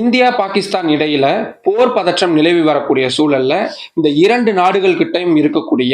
India Pakistan இடையில போர் பதற்றம் நிலவி வரக்கூடிய சூழல்ல இந்த இரண்டு நாடுகள் கிட்டையும் இருக்கக்கூடிய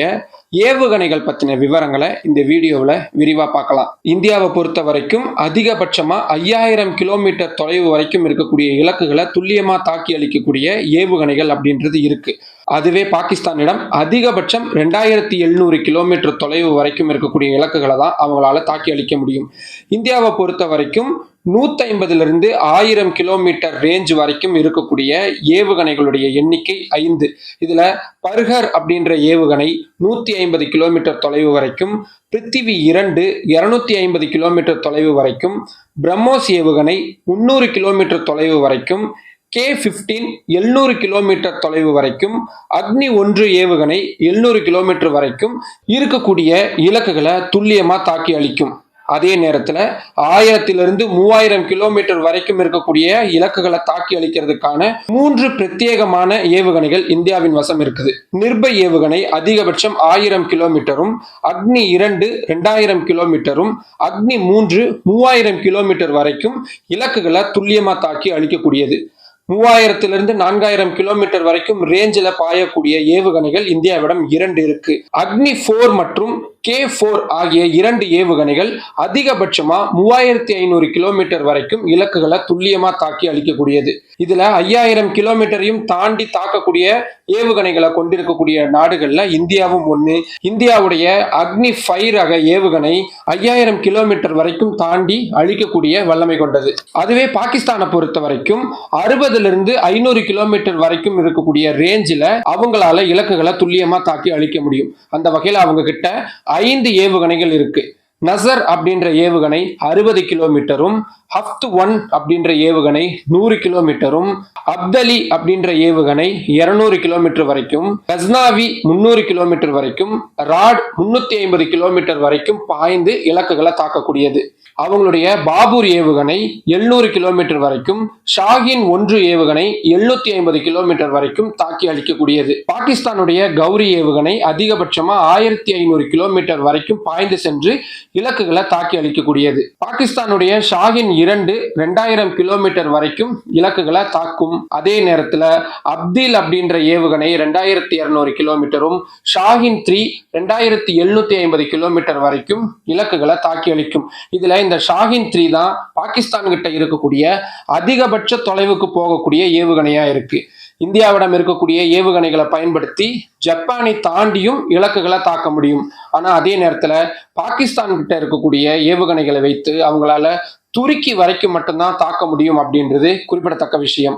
ஏவுகணைகள் பத்தின விவரங்களை இந்த வீடியோவில் விரிவா பார்க்கலாம். இந்தியாவை பொறுத்த வரைக்கும் அதிகபட்சமா ஐயாயிரம் கிலோமீட்டர் தொலைவு வரைக்கும் இருக்கக்கூடிய இலக்குகளை துல்லியமா தாக்கி அளிக்கக்கூடிய ஏவுகணைகள் அப்படின்றது இருக்கு. அதுவே பாகிஸ்தானிடம் அதிகபட்சம் ரெண்டாயிரத்தி எழுநூறு கிலோமீட்டர் தொலைவு வரைக்கும் இருக்கக்கூடிய இலக்குகளை தான் அவங்களால தாக்கி அளிக்க முடியும். இந்தியாவை பொறுத்த வரைக்கும் நூத்தி ஐம்பதுலேருந்து ஆயிரம் கிலோமீட்டர் ரேஞ்ச் வரைக்கும் இருக்கக்கூடிய ஏவுகணைகளுடைய எண்ணிக்கை ஐந்து. இதுல பர்கர் அப்படின்ற ஏவுகணை நூத்தி ஐம்பது கிலோமீட்டர் தொலைவு வரைக்கும் பிருத்திவி இரண்டு இருநூத்தி ஐம்பது கிலோமீட்டர் தொலைவு வரைக்கும் பிரம்மோஸ் ஏவுகணை முந்நூறு கிலோமீட்டர் தொலைவு வரைக்கும் கே ஃபிஃப்டீன் எழுநூறு கிலோமீட்டர் தொலைவு வரைக்கும் அக்னி ஒன்று ஏவுகணை எழுநூறு கிலோமீட்டர் வரைக்கும் இருக்கக்கூடிய இலக்குகளை துல்லியமாக தாக்கி அளிக்கும் அதே நேரத்தில் ஆயிரத்திலிருந்து மூவாயிரம் கிலோமீட்டர் வரைக்கும் இருக்கக்கூடிய இலக்குகளை தாக்கி அளிக்கிறதுக்கான மூன்று பிரத்யேகமான ஏவுகணைகள் இந்தியாவின் வசம் இருக்குது. நிர்பய் ஏவுகணை அதிகபட்சம் ஆயிரம் கிலோமீட்டரும் அக்னி இரண்டு ரெண்டாயிரம் கிலோமீட்டரும் அக்னி மூன்று மூவாயிரம் கிலோமீட்டர் வரைக்கும் இலக்குகளை துல்லியமாக தாக்கி அளிக்கக்கூடியது மூவாயிரத்திலிருந்து நான்காயிரம் கிலோமீட்டர் வரைக்கும் ரேஞ்சில் பாயக்கூடிய ஏவுகணைகள் இந்தியாவிடம் இரண்டு இருக்கு. அக்னி போர் மற்றும் கே போர் ஆகிய இரண்டு ஏவுகணைகள் அதிகபட்சமா மூவாயிரத்தி ஐநூறு கிலோமீட்டர் வரைக்கும் இலக்குகளை துல்லியமா தாக்கி அளிக்கக்கூடியது இதுல ஐயாயிரம் கிலோமீட்டரையும் தாண்டி தாக்கக்கூடிய ஏவுகணைகளை கொண்டிருக்கக்கூடிய நாடுகள்ல இந்தியாவும் ஒண்ணு. இந்தியாவுடைய அக்னி ஃபைவ் ரக ஏவுகணை ஐயாயிரம் கிலோமீட்டர் வரைக்கும் தாண்டி அழிக்கக்கூடிய வல்லமை கொண்டது. அதுவே பாகிஸ்தானை பொறுத்த வரைக்கும் அறுபது இருந்து ஐநூறு கிலோமீட்டர் வரைக்கும் இருக்கக்கூடிய ரேஞ்சில் அவங்களால இலக்குகளை துல்லியமா தாக்கி அழிக்க முடியும். அந்த வகையில் அவங்க கிட்ட ஐந்து ஏவுகணைகள் இருக்கு. நசர் அப்படின்ற ஏவுகணை அறுபது கிலோமீட்டரும் ஹப்த் ஒன் அப்படின்ற ஏவுகணை நூறு கிலோமீட்டரும் அப்தலி அப்படின்ற ஏவுகணை இருநூறு கிலோமீட்டர் வரைக்கும் கஸ்னாவி முன்னூறு கிலோமீட்டர் வரைக்கும் ராட் முன்னூத்தி ஐம்பது கிலோமீட்டர் வரைக்கும் பாய்ந்து இலக்குகளை தாக்கக்கூடியது. அவங்களுடைய பாபூர் ஏவுகணை எழுநூறு கிலோமீட்டர் வரைக்கும் ஷாகின் ஒன்று ஏவுகணை எழுநூத்தி ஐம்பது கிலோமீட்டர் வரைக்கும் தாக்கி அளிக்கக்கூடியது. பாகிஸ்தானுடைய கௌரி ஏவுகணை அதிகபட்சமா ஆயிரத்தி ஐநூறு கிலோமீட்டர் வரைக்கும் பாய்ந்து சென்று இலக்குகளை தாக்கி அளிக்கக்கூடியது. பாகிஸ்தானுடைய ஷாகின் இரண்டு ரெண்டாயிரம் கிலோமீட்டர் வரைக்கும் இலக்குகளை தாக்கும் அதே நேரத்துல அப்தில் அப்படின்ற ஏவுகணை ரெண்டாயிரத்தி இருநூறு கிலோமீட்டரும் ஷாகின் த்ரீ ரெண்டாயிரத்தி எழுநூத்தி ஐம்பது கிலோமீட்டர் வரைக்கும் இலக்குகளை தாக்கி அளிக்கும். இதுல இந்த ஷாகின் த்ரீ தான் பாகிஸ்தான் கிட்ட இருக்கக்கூடிய அதிகபட்ச தொலைவுக்கு போகக்கூடிய ஏவுகணையா இருக்கு. இந்தியாவிடம் இருக்கக்கூடிய ஏவுகணைகளை பயன்படுத்தி ஜப்பானை தாண்டியும் இலக்குகளை தாக்க முடியும். ஆனால் அதே நேரத்தில் பாகிஸ்தான் கிட்ட இருக்கக்கூடிய ஏவுகணைகளை வைத்து அவங்களால துருக்கி வரைக்கும் மட்டும்தான் தாக்க முடியும் அப்படின்றது குறிப்பிடத்தக்க விஷயம்.